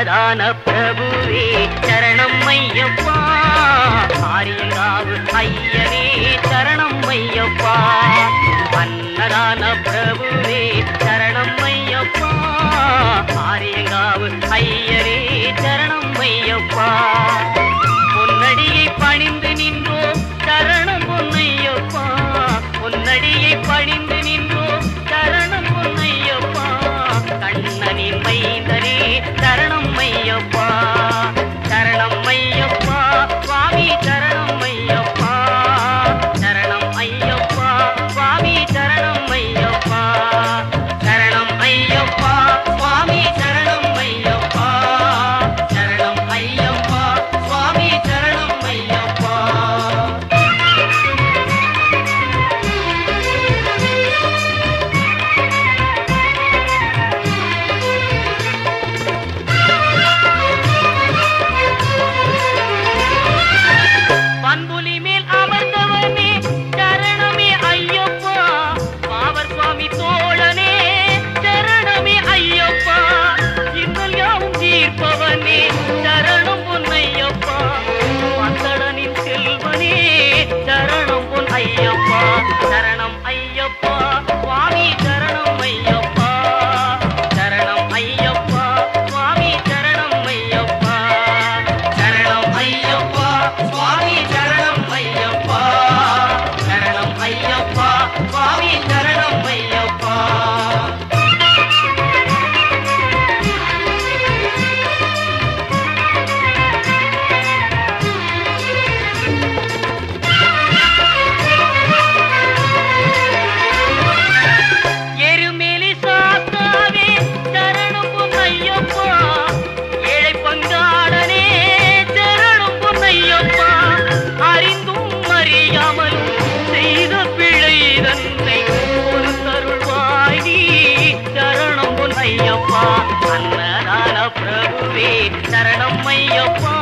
அன்னதான பிரபுவே சரணம் ஐயப்பா. ஆரியங்காவு ஐயனே சரணம் ஐயப்பா. அன்னதான பிரபுவே சரணம் ஐயப்பா. ஆரியங்காவு ஐயனே சரணம் ஐயப்பா. பொன்னடியை பணிந்து நின்றோம் சரணம் பொன்னையப்பா. பொன்னடியை பணிந்து eu posso.